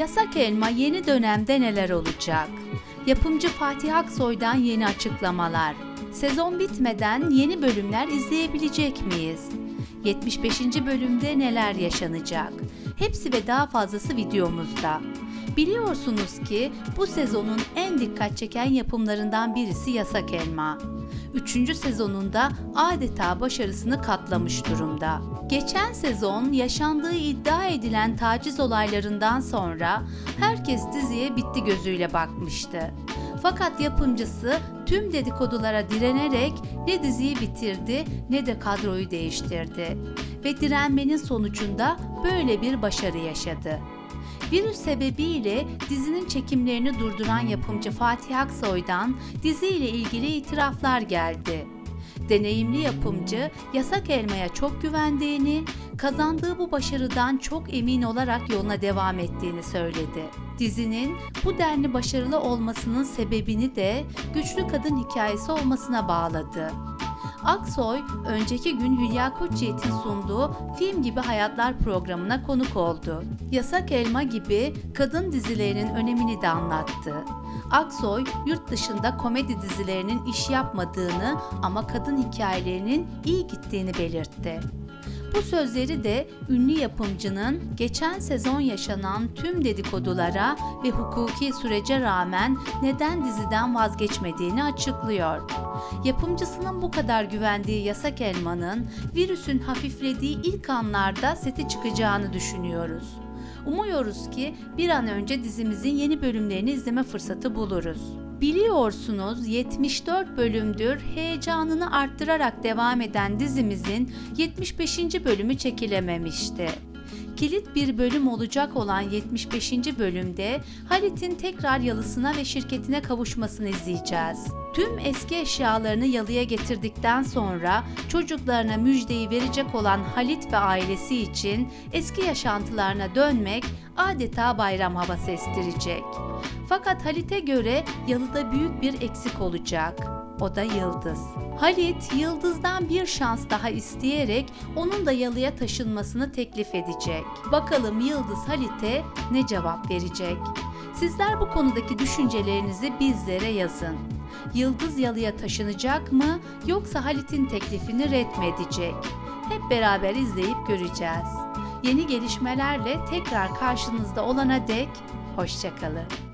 Yasak Elma yeni dönemde neler olacak? Yapımcı Fatih Aksoy'dan yeni açıklamalar. Sezon bitmeden yeni bölümler izleyebilecek miyiz? 75. bölümde neler yaşanacak? Hepsi ve daha fazlası videomuzda. Biliyorsunuz ki bu sezonun en dikkat çeken yapımlarından birisi Yasak Elma. Üçüncü sezonunda adeta başarısını katlamış durumda. Geçen sezon yaşandığı iddia edilen taciz olaylarından sonra herkes diziye bitti gözüyle bakmıştı. Fakat yapımcısı tüm dedikodulara direnerek ne diziyi bitirdi ne de kadroyu değiştirdi. Ve direnmenin sonucunda böyle bir başarı yaşadı. Virüs sebebiyle dizinin çekimlerini durduran yapımcı Fatih Aksoy'dan diziyle ilgili itiraflar geldi. Deneyimli yapımcı Yasak Elma'ya çok güvendiğini, kazandığı bu başarıdan çok emin olarak yoluna devam ettiğini söyledi. Dizinin bu denli başarılı olmasının sebebini de güçlü kadın hikayesi olmasına bağladı. Aksoy, önceki gün Hülya Koçyiğit'in sunduğu Film Gibi Hayatlar programına konuk oldu. Yasak Elma gibi kadın dizilerinin önemini de anlattı. Aksoy, yurt dışında komedi dizilerinin iş yapmadığını ama kadın hikayelerinin iyi gittiğini belirtti. Bu sözleri de ünlü yapımcının geçen sezon yaşanan tüm dedikodulara ve hukuki sürece rağmen neden diziden vazgeçmediğini açıklıyor. Yapımcısının bu kadar güvendiği Yasak Elma'nın virüsün hafiflediği ilk anlarda sete çıkacağını düşünüyoruz. Umuyoruz ki bir an önce dizimizin yeni bölümlerini izleme fırsatı buluruz. Biliyorsunuz 74 bölümdür heyecanını arttırarak devam eden dizimizin 75. bölümü çekilememişti. Kilit bir bölüm olacak olan 75. bölümde Halit'in tekrar yalısına ve şirketine kavuşmasını izleyeceğiz. Tüm eski eşyalarını yalıya getirdikten sonra çocuklarına müjdeyi verecek olan Halit ve ailesi için eski yaşantılarına dönmek adeta bayram havası estirecek. Fakat Halit'e göre yalıda büyük bir eksik olacak. O da Yıldız. Halit, Yıldız'dan bir şans daha isteyerek onun da yalıya taşınmasını teklif edecek. Bakalım Yıldız Halit'e ne cevap verecek? Sizler bu konudaki düşüncelerinizi bizlere yazın. Yıldız yalıya taşınacak mı yoksa Halit'in teklifini red mi edecek? Hep beraber izleyip göreceğiz. Yeni gelişmelerle tekrar karşınızda olana dek hoşçakalın.